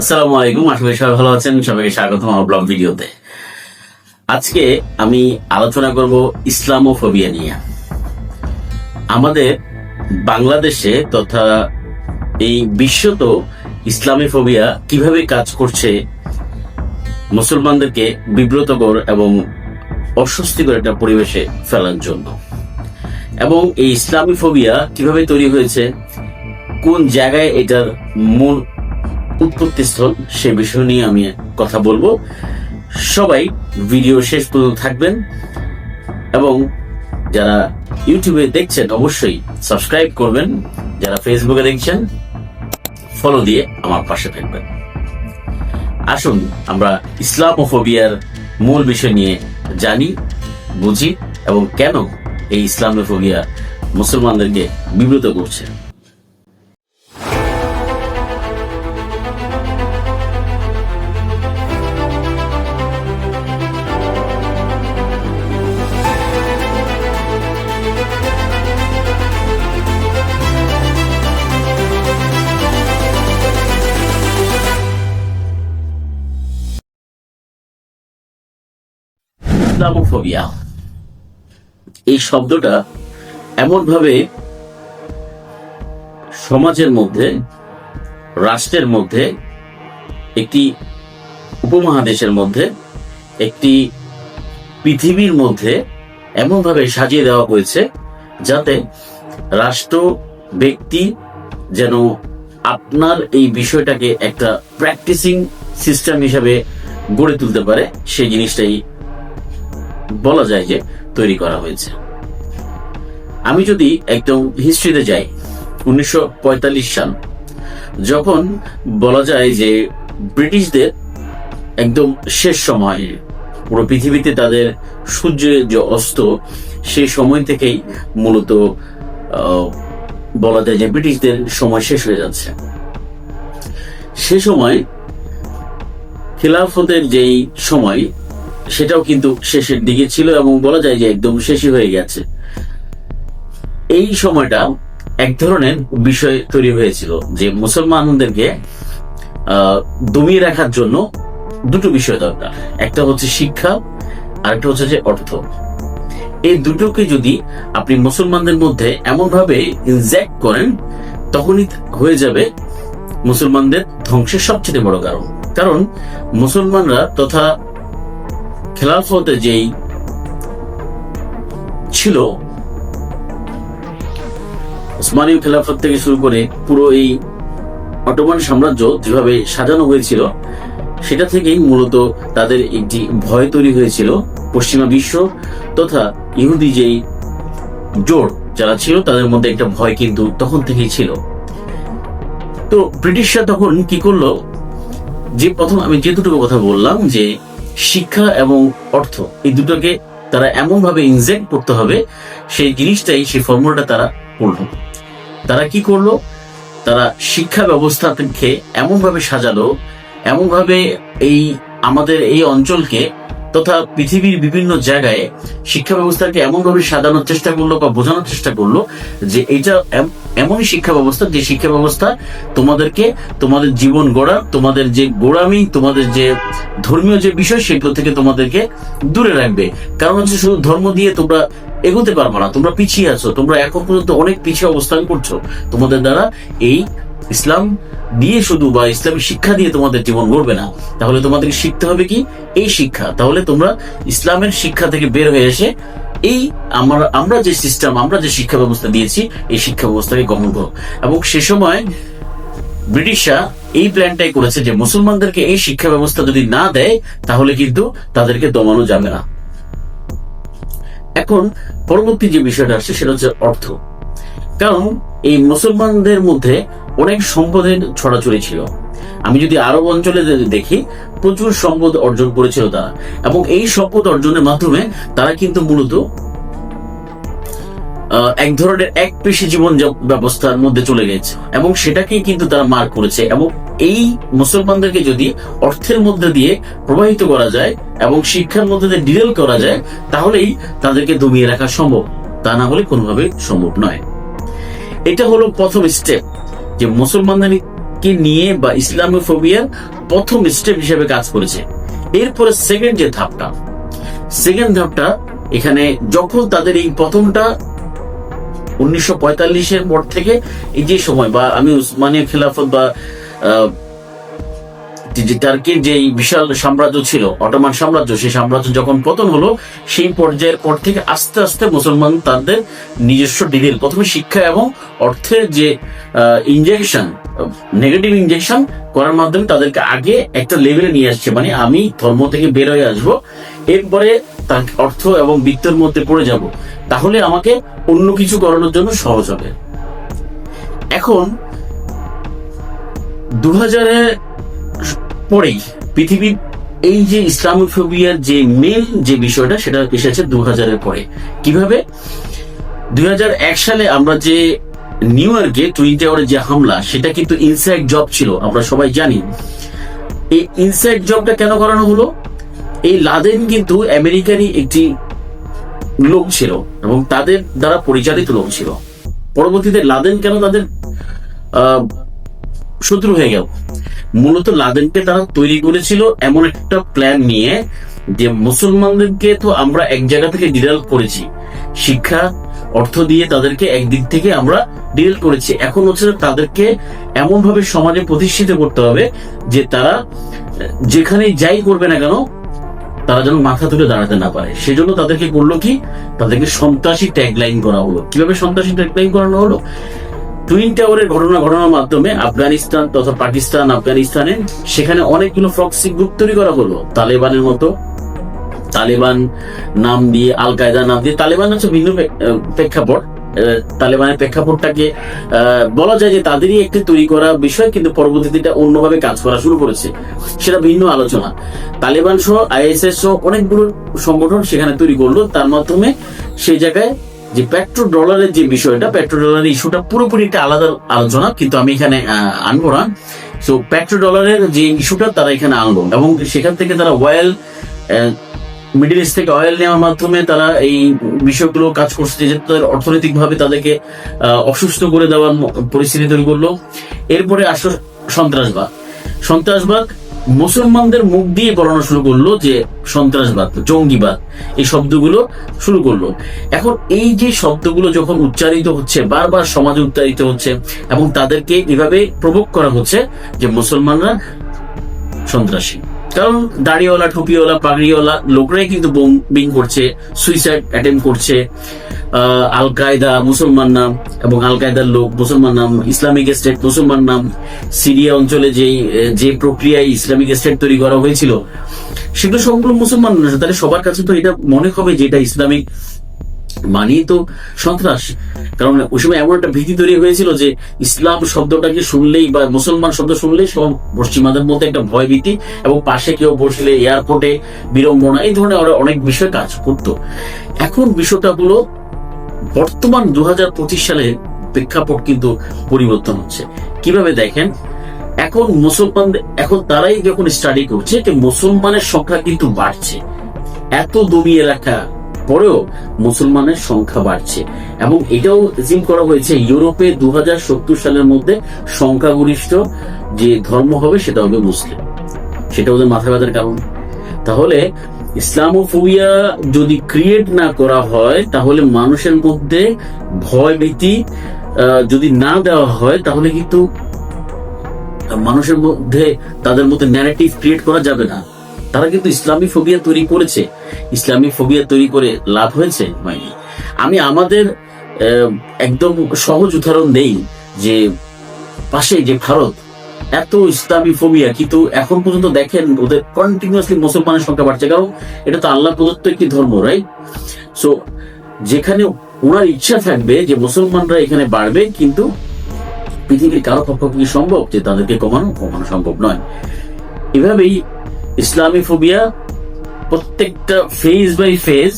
আসসালামু আলাইকুম, আশা করি সবাই ভালো আছেন, সবাইকে স্বাগতম আমার ব্লগ ভিডিওতে। আজকে আমি আলোচনা করব ইসলামোফোবিয়া নিয়ে। আমাদের বাংলাদেশে তথা এই বিশ্বত ইসলামী ফোবিয়া কীভাবে কাজ করছে, মুসলমানদেরকে বিব্রতকর এবং অস্বস্তিকর একটা পরিবেশে ফেলার জন্য। এবং এই ইসলামী ফোবিয়া কীভাবে তৈরি হয়েছে, কোন জায়গায় এটার মূল উৎপত্তিস্থল সে বিষয় নিয়ে আমি কথা বলব। সবাই ভিডিও শেষ পর্যন্ত থাকবেন এবং যারা ইউটিউবে দেখছেন অবশ্যই সাবস্ক্রাইব করবেন। যারা ফেসবুকে দেখছেন ফলো দিয়ে আমার পাশে থাকবেন। আসুন, আমরা ইসলামোফোবিয়ার মূল বিষয় নিয়ে জানি, বুঝি এবং কেন এই ইসলামোফোবিয়া মুসলমানদেরকে বিব্রত করছে। ইসলামোফোবিয়া। এই শব্দটা এমনভাবে সমাজের মধ্যে, রাষ্ট্রের মধ্যে, একটি উপমহাদেশের মধ্যে, একটি পৃথিবীর মধ্যে এমনভাবে সাজিয়ে দেওয়া হয়েছে যাতে রাষ্ট্র, ব্যক্তি যেন আপনার এই বিষয়টাকে একটা প্র্যাকটিসিং সিস্টেম হিসাবে গড়ে তুলতে পারে, সেই জিনিসটাই বলা যায় যে তৈরি করা হয়েছে। আমি যদি একদম হিস্ট্রিতে যাই, উনিশশো পঁয়তাল্লিশ সাল, যখন বলা যায় যে ব্রিটিশদের একদম শেষ সময়, পুরো পৃথিবীতে তাদের সূর্যের যে অস্ত, সেই সময় থেকেই মূলত বলা যায় যে ব্রিটিশদের সময় শেষ হয়ে যাচ্ছে। সে সময় খিলাফতের যেই সময় সেটাও কিন্তু শেষের দিকে ছিল এবং বলা যায় যে একদম শেষই হয়ে গেছে। এই সময়টা এক ধরনের বিষয় তৈরি হয়েছিল যে মুসলমানদেরকে দমিয়ে রাখার জন্য দুটো বিষয় দরকার। একটা হচ্ছে শিক্ষা আর একটা হচ্ছে যে অর্থ। এই দুটোকে যদি আপনি মুসলমানদের মধ্যে এমনভাবে ইনজেক্ট করেন, তখনই হয়ে যাবে মুসলমানদের ধ্বংসের সবচেয়ে বড় কারণ। কারণ মুসলমানরা তথা খেলাফতে যেই ছিল, ওসমানীয় খেলাফত থেকে শুরু করে পুরো এই অটোমান সাম্রাজ্য যেভাবে সাজানো হয়েছিল, সেটা থেকেই মূলত তাদের একটি ভয় তৈরি হয়েছিল পশ্চিমা বিশ্ব তথা ইহুদি যেই জোর যারা ছিল, তাদের মধ্যে একটা ভয় কিন্তু তখন থেকেই ছিল। তো ব্রিটিশরা তখন কি করল, যে প্রথম আমি যে দুটো কথা বললাম যে শিক্ষা এবং অর্থ। এই দুটোকে তারা এমনভাবে ইনজেক্ট করতে হবে, সেই জিনিসটাই, সেই ফর্মুলাটা তারা করল। তারা কি করল? তারা শিক্ষা ব্যবস্থাকে এমনভাবে সাজালো, এমনভাবে এই আমাদের এই অঞ্চলকে তথা পৃথিবীর বিভিন্ন জায়গায় শিক্ষা ব্যবস্থাকে এমন ভাবে সাজানোর চেষ্টা করল বা বোঝানোর চেষ্টা করল যে এটা এমনই শিক্ষা ব্যবস্থা, যে শিক্ষা ব্যবস্থা তোমাদেরকে তোমাদের জীবন গড়া, তোমাদের যে গোড়ামি, তোমাদের যে ধর্মীয় যে বিষয় সেগুলো থেকে তোমাদেরকে দূরে রাখবে। কারণ হচ্ছে শুধু ধর্ম দিয়ে তোমরা এগোতে পারবে না, তোমরা পিছিয়ে আছো, তোমরা এখন পর্যন্ত অনেক পিছিয়ে অবস্থান করছ। তোমাদের দ্বারা এই ইসলাম দিয়ে শুধু বা ইসলামী শিক্ষা দিয়ে তোমাদের জীবন গড়বে না, তাহলে তোমাদেরকে শিখতে হবে কি? এই শিক্ষা। তাহলে তোমরা ইসলামের শিক্ষা থেকে বের হয়ে এসে এই আমরা আমরা যে সিস্টেম আমরা যে শিক্ষা ব্যবস্থা দিয়েছি, এই শিক্ষা ব্যবস্থাকে গ্রহণ করো। এবং সে সময় ব্রিটিশরা এই প্ল্যানটাই করেছে যে মুসলমানদেরকে এই শিক্ষা ব্যবস্থা যদি না দেয়, তাহলে কিন্তু তাদেরকে দমানো যাবে না। এখন পরবর্তী যে বিষয়টা আসছে, সেটা হচ্ছে অর্থ। কারণ এই মুসলমানদের মধ্যে অনেক সম্পদের ছড়াছড়ি ছিল। আমি যদি আরব অঞ্চলে দেখি, প্রচুর সম্পদ অর্জন করেছিল তারা। এবং এই সম্পদ অর্জনের মাধ্যমে তারা কিন্তু মূলত এক ধরনের এক পেশি জীবন ব্যবস্থার মধ্যে চলে গেছে। এবং সেটাকেই কিন্তু তারা মার করেছে। এবং এই মুসলমানদেরকে যদি অর্থের মধ্যে দিয়ে প্রবাহিত করা যায় এবং শিক্ষার মধ্যে দিয়ে ডিরেল করা যায়, তাহলেই তাদেরকে দমিয়ে রাখা সম্ভব। তা না হলে কোনোভাবে সম্ভব নয়। এটা হলো প্রথম স্টেপ। যে মুসলমানদের তাদেরকে নিয়ে বা ইসলামোফোবিয়ার প্রথম স্টেপ হিসেবে কাজ করেছে। এরপরে সেকেন্ড যে ধাপটা সেকেন্ড ধাপটা এখানে যখন তাদের এই প্রথমটা উনিশশো পঁয়তাল্লিশের পর থেকে এই যে সময় বা আমি উসমানীয় খেলাফত বা যে- টার্কির যে বিশাল সাম্রাজ্য ছিল, অটোমান সাম্রাজ্য, সেই সাম্রাজ্য যখন পতন হলো, সেই পর্যায়ের পর থেকে আস্তে আস্তে মুসলমান তাদের নিজস্ব ডিটেল প্রথমে শিক্ষা এবং অর্থের যে ইনজেকশন নেগেটিভ ইনজেকশন করার মাধ্যমে তাদেরকে আগে একটা লেভেলে নিয়ে আসছে মানে আমি ধর্ম থেকে বের হয়ে আসব, এরপরে তার অর্থ এবং বৃত্তের মধ্যে পড়ে যাব। তাহলে আমাকে অন্য কিছু করানোর জন্য সহজ হবে। এখন দু হাজারের পরেই পৃথিবীর এই যে ইসলামোফোবিয়ার যে মেন যে বিষয়টা, সেটা এসেছে দু হাজারের পরে। কীভাবে? দুই সালে আমরা যে নিউ ইয়র্কে টুইন টাওয়ারে যে হামলা, সেটা কিন্তু ইনসাইড জব ছিল, আমরা সবাই জানি। এই ইনসাইড জবটা কেন করানো হলো? এই লাদেন কিন্তু আমেরিকারই একটি লোক ছিল এবং তাদের দ্বারা পরিচালিত লোক ছিল। পরবর্তীতে লাদেন কেন তাদের শত্রু হয়ে গেল? মূলত লাদেনকে তারা তৈরি করেছিল এমন একটা প্ল্যান নিয়ে যে মুসলমানদেরকে তো আমরা এক জায়গা থেকে ডিরেল করেছি। শিক্ষা, অর্থ দিয়ে তাদেরকে একদিক থেকে আমরা ডিরেল করেছি। এখন হচ্ছে তাদেরকে এমন ভাবে সমাজে প্রতিষ্ঠিত করতে হবে যে তারা, যেখানে যাই করবে না কেন, তারা যেন মাথা তুলে দাঁড়াতে না পারে। সেজন্য তাদেরকে করল কি? তাদেরকে সন্ত্রাসী ট্যাগলাইন করা হলো। কীভাবে সন্ত্রাসী ট্যাগলাইন করানো হলো? টুইন টাওয়ারের ঘটনা ঘটনার মাধ্যমে আফগানিস্তান তথা পাকিস্তান আফগানিস্তানে সেখানে অনেকগুলো ফ্রক্সি গ্রুপ তৈরি করা হলো। তালেবানের মতো। তালেবান নাম দিয়ে আল কায়দা নাম দিয়ে। তালেবান হচ্ছে ভিন্ন প্রেক্ষাপট। তালেবানের প্রেক্ষাপটটাকে বলা যায় যে তাদেরই একটি তৈরি করা বিষয়, কিন্তু পরবর্তীতে এটা অন্যভাবে কাজ করা শুরু করেছে। সেটা ভিন্ন আলোচনা। তালেবান সহ আইএসএস সহ অনেকগুলো সংগঠন সেখানে তৈরি করল। তার মাধ্যমে সেই জায়গায় যে পেট্রো ডলারের যে বিষয়টা পেট্রো ডলারের ইস্যুটা পুরোপুরি একটা আলাদা আলোচনা, কিন্তু আমি এখানে আনব না। সো পেট্রো ডলারের যে ইস্যুটা, তারা এখানে আনলো এবং সেখান থেকে তারা ওয়েল মিডিল ইস্ট থেকে অয়েল নেওয়ার মাধ্যমে তারা এই বিষয়গুলো কাজ করছে, যে তাদের অর্থনৈতিক ভাবে তাদেরকে অসুস্থ করে দেওয়ার পরিস্থিতি তৈরি করল। এরপরে আসলো সন্ত্রাসবাদ। সন্ত্রাসবাদ মুসলমানদের মুখ দিয়ে বলানো শুরু করল যে সন্ত্রাসবাদ, জঙ্গিবাদ, এই শব্দগুলো শুরু করল। এখন এই যে শব্দগুলো যখন উচ্চারিত হচ্ছে, বারবার সমাজে উচ্চারিত হচ্ছে এবং তাদেরকে এভাবে প্রভোগ করা হচ্ছে যে মুসলমানরা সন্ত্রাসী। কারণ দাড়িওয়ালা, টুপিওয়ালা, পাগড়িওয়ালা লোকরাই কিন্তু বোম্বিং করছে সুইসাইড অ্যাটেম্প করছে। আল কায়দা মুসলমান নাম এবং আল কায়দার লোক, মুসলমান নাম, ইসলামিক স্টেট মুসলমান নাম, সিরিয়া অঞ্চলে যে যে প্রক্রিয়ায় ইসলামিক স্টেট তৈরি করা হয়েছিল, সেগুলো সবগুলো মুসলমান না, তাহলে সবার কাছে তো এটা মনে হবে যে এটা ইসলামিক মানেই তো সন্ত্রাস। কারণ ওই সময় এমন একটা ভীতি তৈরি হয়েছিল যে ইসলাম শব্দটাকে শুনলেই বা মুসলমান শব্দ শুনলেই সব পশ্চিমাদের মধ্যে একটা ভয় ভীতি এবং পাশে কেউ বসলে এয়ারপোর্টে বিড়ম্বনা, এই ধরনের অনেক বিষয় কাজ করতো। এখন বিষয়টা হলো বর্তমান দু সালে প্রেক্ষাপট কিন্তু পরিবর্তন হচ্ছে। কীভাবে দেখেন? এখন মুসলমান, এখন তারাই যখন স্টাডি করছে যে মুসলমানের সংখ্যা কিন্তু বাড়ছে। এত দমিয়ে রাখা পরেও মুসলমানের সংখ্যা বাড়ছে। এবং এটাও জিম করা হয়েছে, ইউরোপে দু হাজার সত্তর সালের মধ্যে সংখ্যাগরিষ্ঠ যে ধর্ম হবে, সেটা হবে মুসলিম। সেটা ওদের মাথা ব্যথার কারণ। তাহলে ইসলামোফোবিয়া যদি ক্রিয়েট না করা হয়, তাহলে মানুষের মধ্যে ভয় ভীতি যদি না দেওয়া হয়, তাহলে কিন্তু মানুষের মধ্যে, তাদের মধ্যে ন্যারেটিভ ক্রিয়েট করা যাবে না। তারা কিন্তু ইসলামী ফোবিয়া তৈরি করেছে। ইসলামী ফোবিয়া তৈরি করে লাভ হয়েছে আমি আমাদের একদম সহজ উদাহরণ দেই যে পাশে যে ভারত এত ইসলামী ফোবিয়া কিন্তু এখন পর্যন্ত দেখেন ওদের কন্টিনিউয়াসলি মুসলমানের সংখ্যা বাড়ছে। কারণ এটা তো আল্লাহ প্রদত্ত একটি ধর্ম রাইট সো যেখানে ওনার ইচ্ছা থাকবে যে মুসলমানরা এখানে বাড়বে, কিন্তু পৃথিবীর কারও পক্ষ কি সম্ভব যে তাদেরকে কমানো? কমানো সম্ভব নয়। এভাবেই ইসলামী ফোবিয়া প্রত্যেকটা ফেজ বাই ফেজ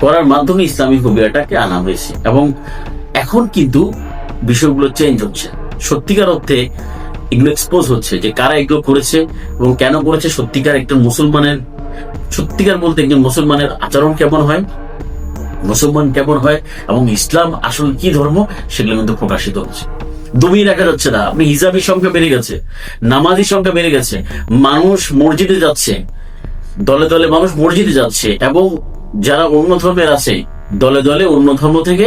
করার মাধ্যমে ইসলামী ফোবিয়াটাকে আনা হয়েছে। এবং এখন কিন্তু বিষয়গুলো চেঞ্জ হচ্ছে। সত্যিকার অর্থে এগুলো এক্সপোজ হচ্ছে যে কারা এগুলো করেছে এবং কেন করেছে, সত্যিকার একটা মুসলমানের, সত্যিকার বলতে একজন মুসলমানের আচরণ কেমন হয়, মুসলমান কেমন হয় এবং ইসলাম আসলে কি ধর্ম সেগুলো কিন্তু প্রকাশিত হচ্ছে। দমিয়ে রাখা যাচ্ছে না, আপনি হিজাবের সংখ্যা বেড়ে গেছে নামাজির সংখ্যা বেড়ে গেছে, মানুষ মসজিদে যাচ্ছে, দলে দলে মানুষ মসজিদে যাচ্ছে এবং যারা অন্য ধর্মের আছে, দলে দলে অন্য ধর্ম থেকে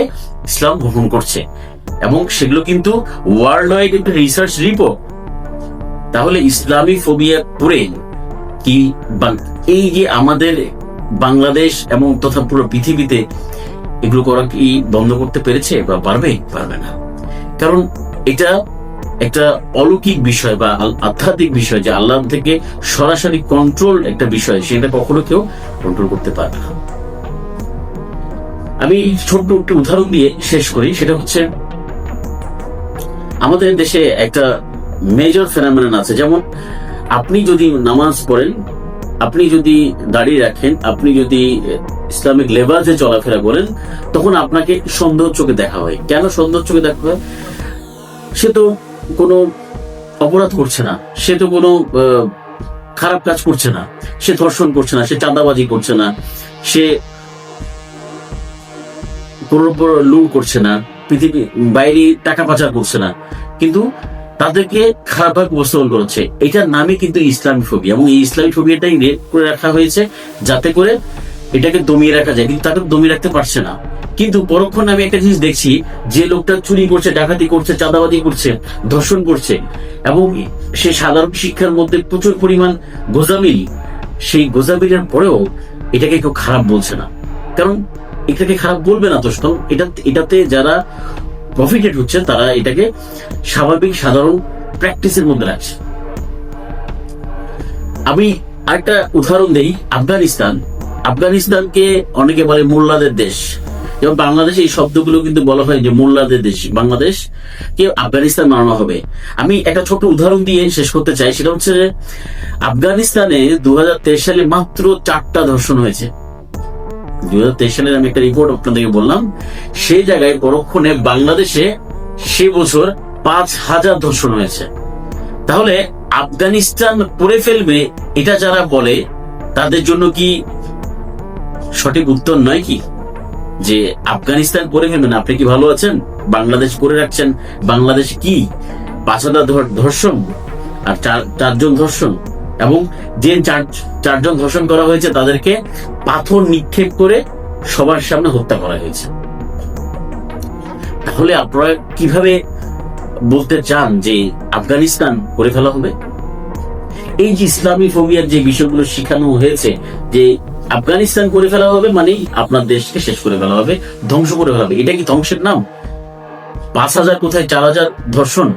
ইসলাম গ্রহণ করছে এবং সেগুলো কিন্তু ওয়ার্ল্ড ওয়াইড একটা রিসার্চ রিপোর্ট তাহলে ইসলামী ফোবিয়া করে কি এই যে আমাদের বাংলাদেশ এবং তথা পুরো পৃথিবীতে এগুলো করা কি বন্ধ করতে পেরেছে বা পারবে? পারবে না। কারণ এটা একটা অলৌকিক বিষয় বা আধ্যাত্মিক বিষয় যে আল্লাহ থেকে সরাসরি কন্ট্রোল একটা বিষয়, সেটা কখনো কেউ কন্ট্রোল করতে পারবে না। আমি ছোট্ট একটি উদাহরণ দিয়ে শেষ করি, সেটা হচ্ছে আমাদের দেশে একটা মেজর ফেনামেন আছে। যেমন, আপনি যদি নামাজ পড়েন, আপনি যদি দাড়ি রাখেন, আপনি যদি ইসলামিক লেবাজে চলাফেরা করেন, তখন আপনাকে সন্দেহ চোখে দেখা হয়। কেন সন্দেহ চোখে দেখা হয়? সে তো কোনো অপরাধ করছে না। সে তো কোনো খারাপ কাজ করছে না। সে ধর্ষণ করছে না, সে চাঁদাবাজি করছে না। সে কোনো লুট করছে না। পৃথিবী বাইরে টাকা পাচার করছে না। কিন্তু তাদেরকে খারাপভাবে উপস্থাপন করেছে। এটার নামে কিন্তু ইসলামী ফোবি এবং এই ইসলামী ফোবিয়াটাই রেট করে রাখা হয়েছে যাতে করে এটাকে দমিয়ে রাখা যায়। কিন্তু তাকে দমিয়ে রাখতে পারছে না। কিন্তু পরক্ষণে আমি একটা জিনিস দেখছি, যে লোকটা চুরি করছে, ডাকাতি করছে চাঁদাবাদি করছে, ধর্ষণ করছে এবং সে সাধারণ শিক্ষার মধ্যে প্রচুর পরিমাণ গোজামিল। সেই গোজামিলের পরেও এটাকে কেউ খারাপ বলছে না। কারণ এটাকে খারাপ বলবে না তো এটা এটাতে যারা প্রফিটেড হচ্ছে তারা এটাকে স্বাভাবিক, সাধারণ প্র্যাকটিসের মধ্যে রাখছে। আমি আরেকটা উদাহরণ দেই, আফগানিস্তান। আফগানিস্তানকে অনেকে বলে মোল্লাদের দেশ। যেমন বাংলাদেশে এই শব্দগুলো কিন্তু বলা হয় যে মোল্লাদের দেশ, বাংলাদেশ। কে আফগানিস্তান বানানো হবে। আমি একটা ছোট উদাহরণ দিয়ে শেষ করতে চাই, সেটা হচ্ছে আফগানিস্তানে দু হাজার তেইশ সালে মাত্র চারটা ধর্ষণ হয়েছে। দুই হাজার তেইশ সালের আমি একটা রিপোর্ট আপনাদেরকে বললাম। সেই জায়গায় পরক্ষণে বাংলাদেশে সে বছর পাঁচ হাজার ধর্ষণ হয়েছে। তাহলে আফগানিস্তান ফেলবে, এটা যারা বলে, তাদের জন্য কি সঠিক উত্তর নয় কি? যে আফগানিস্তান করে ফেলবেন আপনি কি ভালো আছেন? বাংলাদেশ করে রাখছেন, বাংলাদেশ কি? পাঁচ হাজার ধর্ষণ আর চার চারজন ধর্ষণ। এবং যে চার চারজন ধর্ষণ করা হয়েছে, তাদেরকে পাথর নিক্ষেপ করে সবার সামনে হত্যা করা হয়েছে। তাহলে আপনারা কীভাবে বলতে চান যে আফগানিস্তান করে ফেলা হবে? এই যে ইসলামী ফোবিয়ার যে বিষয়গুলো শেখানো হয়েছে, যে আফগানিস্তান করে ফেলা হবে মানেই আপনার দেশকে শেষ করে ফেলা হবে, ধ্বংস করে ফেলা হবে। এটা কি ধ্বংসের নাম? পাঁচ হাজার কোথায় চার হাজার ধর্ষণ?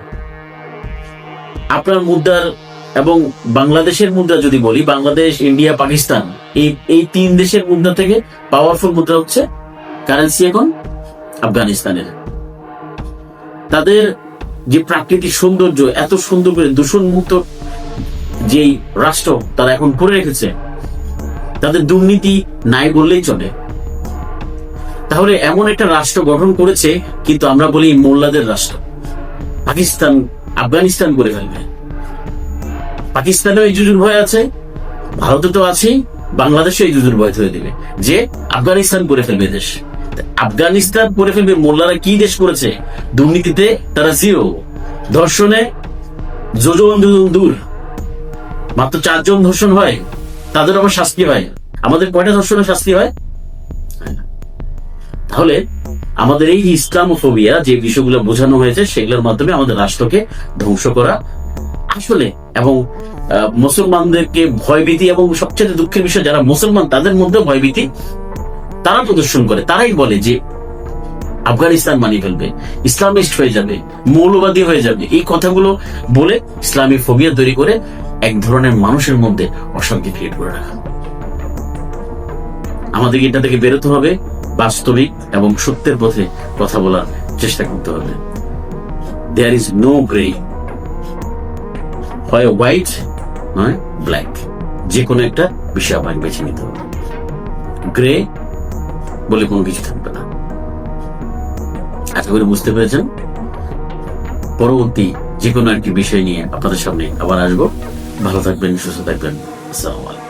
আপনার মুদ্রার এবং বাংলাদেশের মুদ্রা যদি বলি, বাংলাদেশ, ইন্ডিয়া, পাকিস্তান, এই এই তিন দেশের মুদ্রা থেকে পাওয়ারফুল মুদ্রা হচ্ছে কারেন্সি এখন আফগানিস্তানের। তাদের যে প্রাকৃতিক সৌন্দর্য, এত সুন্দর করে দূষণ মুক্ত যেই রাষ্ট্র তারা এখন করে রেখেছে, তাদের দুর্নীতি নাই বললেই চলে। তাহলে এমন একটা রাষ্ট্র গঠন করেছে, কিন্তু আমরা বলি মোল্লাদের রাষ্ট্র। পাকিস্তান, আফগানিস্তান করে ফেলবে। পাকিস্তানেও এই যুজুর ভয় আছে, ভারতে তো আছেই বাংলাদেশও এই যুজুর ভয় ধরে দেবে। যে আফগানিস্তান করে ফেলবে দেশ। আফগানিস্তান করে ফেলবে মোল্লারা কি দেশ করেছে? দুর্নীতিতে তারা জিরো ধর্ষণে যোজন যোজন দূর। মাত্র চারজন ধর্ষণ হয়, তাদের আবার শাস্তি হয়। আমাদের কয়টা ধর্ষণের শাস্তি হয়? তাহলে আমাদের এই যে ইসলামোফোবিয়া, যে বিষয়গুলো বোঝানো হয়েছে, সেগুলোর মাধ্যমে আমাদের রাষ্ট্রকে ধ্বংস করা আসলে এবং মুসলমানদেরকে ভয়ভীতি এবং সবচেয়ে দুঃখের বিষয় যারা মুসলমান, তাদের মধ্যে ভয়ভীতি, তারা প্রদর্শন করে। তারাই বলে যে আফগানিস্তান মানিয়ে ফেলবে, ইসলামিস্ট হয়ে যাবে, মৌলবাদী হয়ে যাবে। এই কথাগুলো বলে ইসলামী ফোবিয়া তৈরি করে এক ধরনের মানুষের মধ্যে অশান্তি ক্রিয়েট করে রাখা। আমাদেরকে এটা থেকে বেরোতে হবে, বাস্তবিক এবং সত্যের পথে কথা বলার চেষ্টা করতে হবে। দেয়ার ইজ নো গ্রে হয় হোয়াইট নয় ব্ল্যাক যে কোনো একটা বিষয় আপনাকে বেছে নিতে হবে। গ্রে বলে কোনো কিছু থাকবে না। আশা করি বুঝতে পেরেছেন? পরবর্তী যে কোনো একটি বিষয় নিয়ে আপনাদের সামনে আবার আসব। ভালো থাকবেন, সুস্থ থাকবেন। আসসালামু